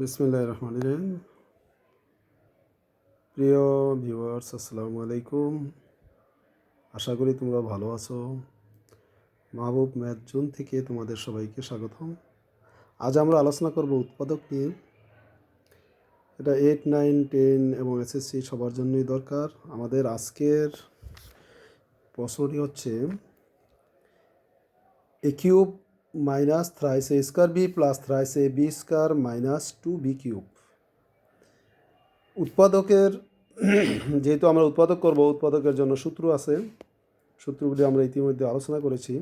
বিসমিল্লাহ রহমান রহিম। প্রিয় ভিউয়ার্স, আসসালামু আলাইকুম। আশা করি তোমরা ভালো আছো। মাহবুব ম্যাথ জোন থেকে তোমাদের সবাইকে স্বাগতম। আজ আমরা আলোচনা করব উৎপাদক নিয়ে। এটা এইট, নাইন, টেন এবং এসএসসি সবার জন্যই দরকার। আমাদের আজকের প্রশ্নটি হচ্ছে, A minus thrice A square B plus thrice A B square minus two B cube উৎপাদকের, যেহেতু আমরা উৎপাদক করব, উৎপাদকের জন্য সূত্র আছে। সূত্রগুলি আমরা ইতিমধ্যে আলোচনা করেছি।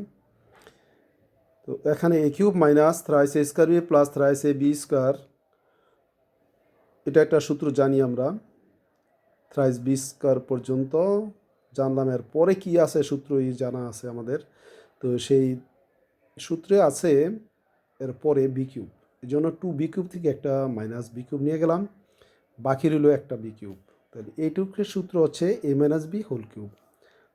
তো এখানে A cube minus thrice A square B plus thrice A B square এটা একটা সূত্র জানি আমরা। থ্রাইস বি স্কোয়ার পর্যন্ত। জানলাম এর পরে কী আছে সূত্রই জানা আছে আমাদের। তো সেই সূত্রে আছে এর পরে বি কিউব এই জন্য টু বি কিউব থেকে একটা মাইনাস বি কিউব নিয়ে গেলাম। বাকি রইল একটা বি কিউব তাহলে এইটুকের সূত্র হচ্ছে A minus B whole cube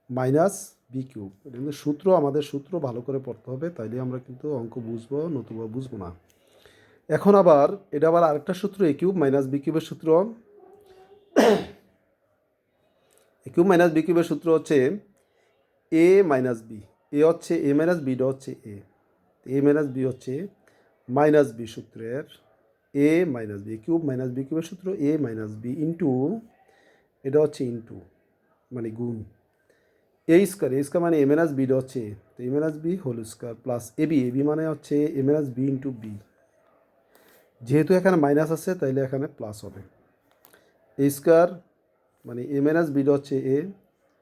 minus B cube কিন্তু সূত্র, আমাদের সূত্র ভালো করে পড়তে হবে, তাইলে আমরা কিন্তু অঙ্ক বুঝব, নতুবা বুঝব না। এখন আবার, এটা আবার আরেকটা সূত্র এ কিউব মাইনাস বি কিউবের সূত্র। এ কিউব মাইনাস বি কিউবের সূত্র হচ্ছে এ মাইনাস বি এ হচ্ছে এ মাইনাস বিটা হচ্ছে এ এ মাইনাস বি হচ্ছে মাইনাস বি সূত্রের A minus B cube minus B কিউবের সূত্র এ মাইনাস বি ইন্টু এটা হচ্ছে ইন্টু মানে গুণ এ স্কোয়ার এ স্কোয়ার মানে এ মাইনাস বিটা হচ্ছে তো A minus B whole square plus A B A B মানে হচ্ছে A minus B into B যেহেতু এখানে মাইনাস আছে তাইলে এখানে প্লাস হবে এ স্কোয়ার মানে এ মাইনাস বিটা হচ্ছে A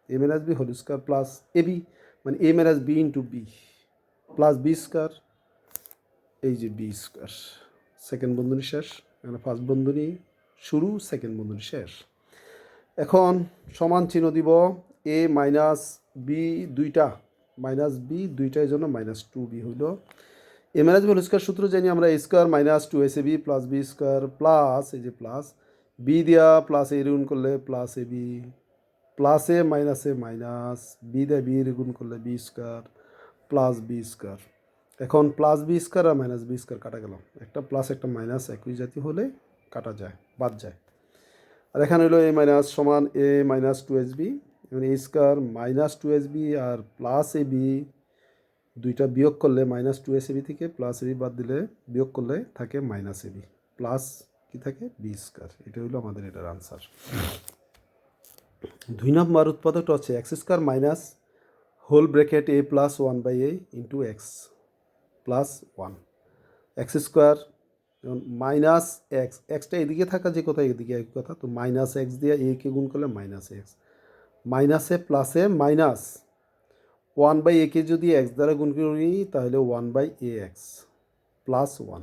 A minus B whole square plus A B মানে A minus B into B plus B square এই যে বি স্কোয়ার সেকেন্ড বন্ধনী শেষ। এখানে ফার্স্ট বন্ধনী, শুরু সেকেন্ড বন্ধনী শেষ। এখন সমান চিহ্ন দিব এ মাইনাস বি দুইটা। মাইনাস বি দুইটার জন্য মাইনাস টু বি হইল। এ মাইনাস বি স্কোয়ার সূত্র জানি আমরা A square minus two S A B plus B square plus এই যে প্লাস বি দিয়া প্লাস এ গুণ করলে প্লাস এ বি প্লাসে মাইনাসে মাইনাস বি দিয়ে বি গুণ করলে B square plus B square এখন প্লাস বি স্কোয়ার আর মাইনাস বি স্কোয়ার কাটা গেল। একটা প্লাস একটা মাইনাস একই জাতি হলে কাটা যায়, বাদ যায়। আর এখানে হলো এ মাইনাস সমান A minus two S B মানে A square minus two S B আর প্লাস এ বি দুইটা বিয়োগ করলে minus two S A B থেকে প্লাস এ বি বাদ দিলে, বিয়োগ করলে থাকে মাইনাস এ বি প্লাস কি থাকে? বি স্কোয়ার এটা হলো আমাদের এটার আনসার দুই নম্বর উৎপাদকটা হচ্ছে X square minus whole bracket A plus one by A into X plus one. X square minus X, extra এদিকে থাকা যে কথা, এদিকে এক কথা, তো মাইনাস এক্স দিয়ে এ কে গুণ করলে মাইনাস এক্স। মাইনাসে প্লাসে মাইনাস ওয়ান বাই এ কে যদি এক্স দ্বারা গুণ করি, তাহলে one by A X plus one.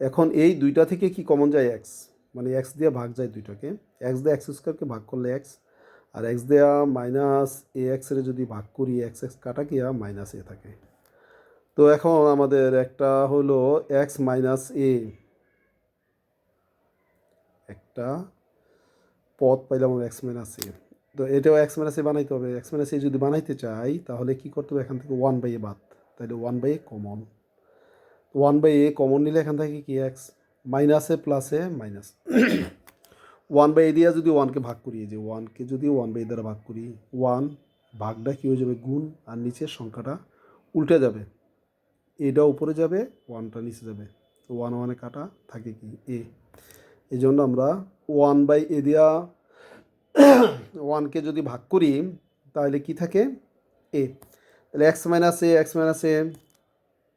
এখন এই দুইটা থেকে কি কমন যায় এক্স? মানে এক্স দিয়ে ভাগ যায় দুইটাকে। এক্স দিয়ে এক্স স্কোয়ারকে ভাগ করলে এক্স আর এক্স দেওয়া মাইনাস এ এক্সের যদি ভাগ করি এক্স এক্স কাটা গিয়া মাইনাস এ থাকে। তো এখন আমাদের একটা হলো এক্স মাইনাস এ একটা পদ পাইলাম এক্স মাইনাস এ তো এটাও এক্স মাইনাস এ বানাইতে হবে। এক্স মাইনাস এ যদি বানাইতে চাই, তাহলে কি করতে হবে? এখান থেকে ওয়ান বাই এ বাদ। তাহলে one by A common one by A common নিলে এখান থেকে কি এক্স মাইনাসে প্লাসে মাইনাস। ওয়ান বাই এ দিয়ে যদি ওয়ানকে ভাগ করি যে ওয়ানকে যদি ওয়ান বাই দ্বারা ভাগ করি, ওয়ান ভাগটা কী হয়ে যাবে? গুণ, আর নিচের সংখ্যাটা উল্টে যাবে। এটা উপরে যাবে, ওয়ানটা নিচে যাবে। তো ওয়ান ওয়ানে কাটা থাকে কি? এ। এই জন্য আমরা ওয়ান বাই এ দিয়া ওয়ানকে যদি ভাগ করি, তাহলে কি থাকে? এ। তাহলে X minus A, X minus A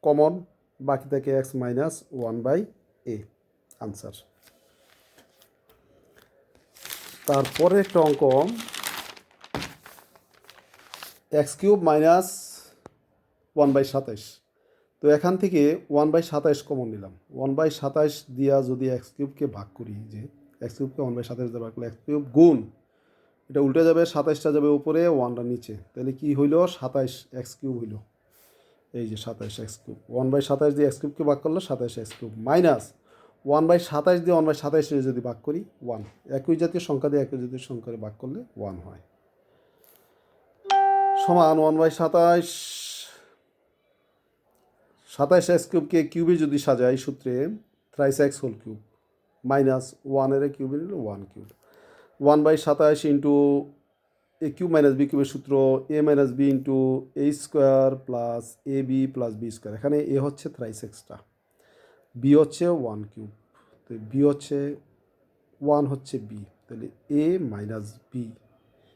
common, বাকি থাকে X minus one by A. Answer. তারপরে একটা অঙ্ক X cube minus one by সাতাইশ। তো এখান থেকে ওয়ান বাই সাতাইশ কমন নিলাম। ওয়ান বাই সাতাইশ দিয়া যদি এক্স কিউবকে ভাগ করি, যে এক্স কিউবকে ওয়ান বাই সাতাইশ দিয়ে ভাগ করলে এক্স কিউব গুণ, এটা উল্টে যাবে, সাতাইশটা যাবে উপরে, ওয়ানটা নিচে। তাহলে কি হইল? সাতাইশ এক্স কিউব হইল। এই যে সাতাইশ এক্স কিউব। ওয়ান বাই সাতাইশ দিয়ে এক্স কিউবকে ভাগ করলে সাতাইশ X cube minus one by সাতাইশ দিয়ে ওয়ান বাই সাতাইশ যদি ভাগ করি, ওয়ান। একই জাতীয় সংখ্যা দিয়ে একই জাতীয় সংখ্যা ভাগ করলে ওয়ান হয়। সমান ওয়ান বাই সাতাইশ সাতাইশ এক্স কিউবকে কিউবে যদি সাজাই সূত্রে thrice X whole cube, minus ওয়ানের কিউব নিল ওয়ান কিউব। ওয়ান বাই সাতাশ into A cube minus B কিউবের সূত্র, A minus B into A square plus A B plus B square. এখানে এ হচ্ছে থ্রাইস এক্সট্রা বি হচ্ছে ওয়ান কিউব তো বি হচ্ছে ওয়ান হচ্ছে বি তাহলে A minus B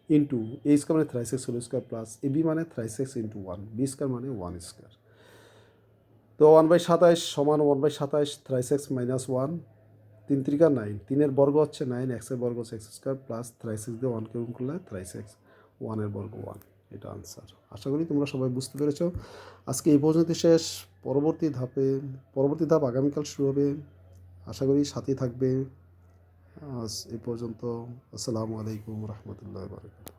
into A square মানে three X whole square plus A B মানে three X into one B square মানে ওয়ান স্কোয়ার তো ওয়ান বাই সাতাইশ সমান ওয়ান বাই সাতাইশ থ্রাই এক্স মাইনাস ওয়ান তিন ত্রিকা নাইন তিনের বর্গ হচ্ছে নাইন এক্সের বর্গ হচ্ছে X square plus three six দিয়ে ওয়ানকে গুণ করলে থ্রাই সিক্স ওয়ানের বর্গ ওয়ান এটা আনসার আশা করি তোমরা সবাই বুঝতে পেরেছ। আজকে এই পর্যন্ত শেষ। পরবর্তী ধাপে, পরবর্তী ধাপ আগামীকাল শুরু হবে। আশা করি সাথেই থাকবে। আজ এই পর্যন্ত। আসসালামু আলাইকুম রহমতুল্লাহ বারকাত